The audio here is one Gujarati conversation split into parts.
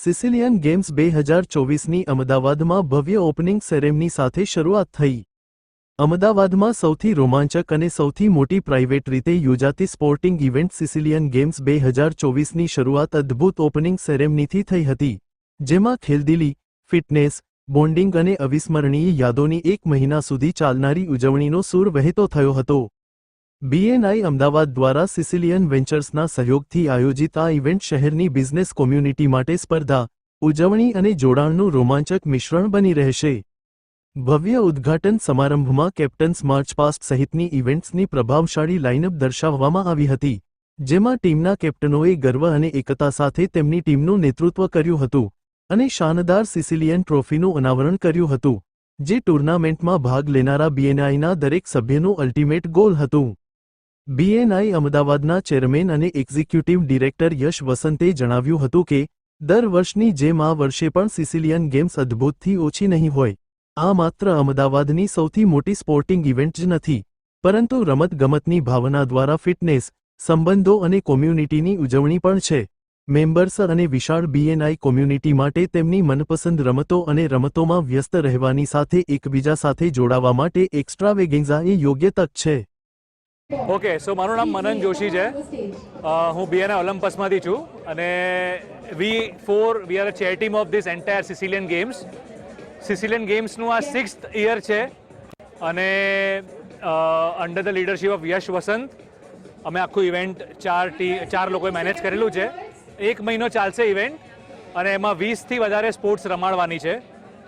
સિસિલિયન ગેમ્સ બે હજાર ચોવીસની અમદાવાદમાં ભવ્ય ઓપનિંગ સેરેમની સાથે શરૂઆત થઈ. અમદાવાદમાં સૌથી રોમાંચક અને સૌથી મોટી પ્રાઇવેટ રીતે યોજાતી સ્પોર્ટિંગ ઇવેન્ટ સિસિલિયન ગેમ્સ બે હજાર ચોવીસની શરૂઆત અદ્ભુત ઓપનિંગ સેરેમનીથી થઈ હતી, જેમાં ખેલદિલી, ફિટનેસ, બોન્ડિંગ અને અવિસ્મરણીય યાદોની એક મહિના સુધી ચાલનારી ઉજવણીનો સૂર વહેતો થયો હતો. બીએનઆઈ અમદાવાદ દ્વારા સિસિલિયન વેન્ચર્સના સહયોગથી આયોજિત આ ઇવેન્ટ શહેરની બિઝનેસ કોમ્યુનિટી માટે સ્પર્ધા, ઉજવણી અને જોડાણનું રોમાંચક મિશ્રણ બની રહેશે. ભવ્ય ઉદ્ઘાટન સમારંભમાં કેપ્ટન્સ માર્ચ પાસ્ટ સહિતની ઇવેન્ટ્સની પ્રભાવશાળી લાઇનઅપ દર્શાવવામાં આવી હતી, જેમાં ટીમના કેપ્ટનોએ ગર્વ અને એકતા સાથે તેમની ટીમનું નેતૃત્વ કર્યું હતું અને શાનદાર સિસિલિયન ટ્રોફીનું અનાવરણ કર્યું હતું, જે ટુર્નામેન્ટમાં ભાગ લેનારા બીએનઆઈના દરેક સભ્યનું અલ્ટિમેટ ગોલ હતું. બીએનઆઈ અમદાવાદના ચેરમેન અને એક્ઝિક્યુટિવ ડિરેક્ટર યશ વસંતે જણાવ્યું હતું કે, દર વર્ષની જેમ આ વર્ષે પણ સિસિલિયન ગેમ્સ અદ્ભુતથી ઓછી નહીં હોય. આ માત્ર અમદાવાદની સૌથી મોટી સ્પોર્ટિંગ ઇવેન્ટ જ નથી, પરંતુ રમતગમતની ભાવના દ્વારા ફિટનેસ, સંબંધો અને કોમ્યુનિટીની ઉજવણી પણ છે. મેમ્બર્સ અને વિશાળ બીએનઆઈ કોમ્યુનિટી માટે તેમની મનપસંદ રમતો અને રમતોમાં વ્યસ્ત રહેવાની સાથે એકબીજા સાથે જોડાવા માટે એક્સ્ટ્રા વેગેન્ઝા એ યોગ્ય તક છે. ઓકે સો મારું નામ મનન જોશી છે. હું બીએના ઓલિમ્પસમાંથી છું અને we for we are chair team of this entire Sicilian games Sicilian ગેમ્સનું આ સિક્સ યર છે અને under the leadership of Yash Vasant અમે આખું ઇવેન્ટ ચાર ટી, ચાર લોકોએ મેનેજ કરેલું છે. એક મહિનો ચાલશે ઇવેન્ટ અને એમાં વીસથી વધારે સ્પોર્ટ્સ રમાડવાની છે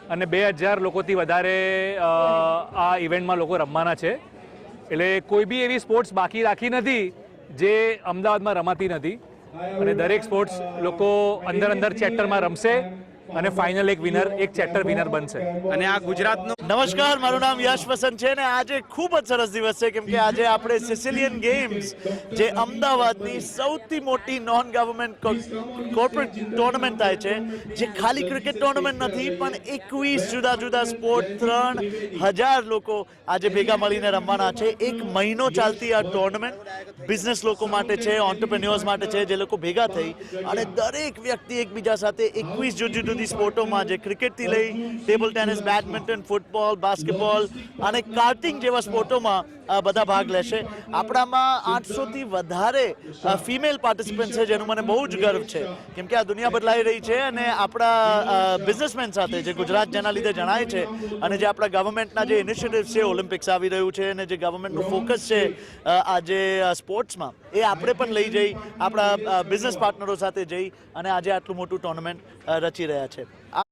અને બે હજાર લોકોથી વધારે આ ઇવેન્ટમાં લોકો રમવાના છે. એટલે કોઈ બી એવી સ્પોર્ટ્સ બાકી રાખી નથી જે અમદાવાદમાં રમાતી નથી. અને દરેક સ્પોર્ટ્સ લોકો અંદર અંદર ચેપ્ટરમાં રમશે. અને ફાઇનલ એક વિનર એક ચેપ્ટર વિનર બનશે. અને આ ગુજરાતનું નમસ્કાર મારું નામ યશ વસંત છે અને આજે ખૂબ જ સરસ દિવસ છે કેમ કે આજે આપણે સિસિલિયન ગેમ્સ જે અમદાવાદની સૌથી મોટી નોન ગવર્મેન્ટ કોર્પોરેટ ટુર્નામેન્ટ થાય છે જે ખાલી ક્રિકેટ ટુર્નામેન્ટ નથી પણ એકવીસ જુદા જુદા સ્પોર્ટ ત્રણ હજાર લોકો આજે ભેગા મળીને રમવાના છે. એક મહિનો ચાલતી આ ટુર્નામેન્ટ બિઝનેસ લોકો માટે છે ઓન્ટરપ્રેન્યોર્સ માટે છે જે લોકો ભેગા થઈ અને દરેક વ્યક્તિ એકબીજા સાથે એકવીસ જુદી જુદી સ્પોર્ટોમાં જે ક્રિકેટથી લઈ table tennis, badminton, football, basketball અને કાર્ટિંગ જેવા સ્પોર્ટોમાં બધા ભાગ લેશે. આપણામાં આઠસોથી વધારે ફિમેલ પાર્ટિસિપન્ટ છે, જેનું મને બહુ જ ગર્વ છે. કેમ કે આ દુનિયા બદલાઈ રહી છે અને આપણા બિઝનેસમેન સાથે જે ગુજરાત જેના લીધે જણાય છે અને જે આપણા ગવર્મેન્ટના જે ઇનિશિયેટિવ છે ઓલિમ્પિક્સ આવી રહ્યું છે અને જે ગવર્મેન્ટનું ફોકસ છે આજે સ્પોર્ટ્સમાં એ આપણે પણ લઈ જઈ, આપણા બિઝનેસ પાર્ટનરો સાથે જઈ અને આજે આટલું મોટું ટુર્નામેન્ટ રચી રહ્યા છે tip.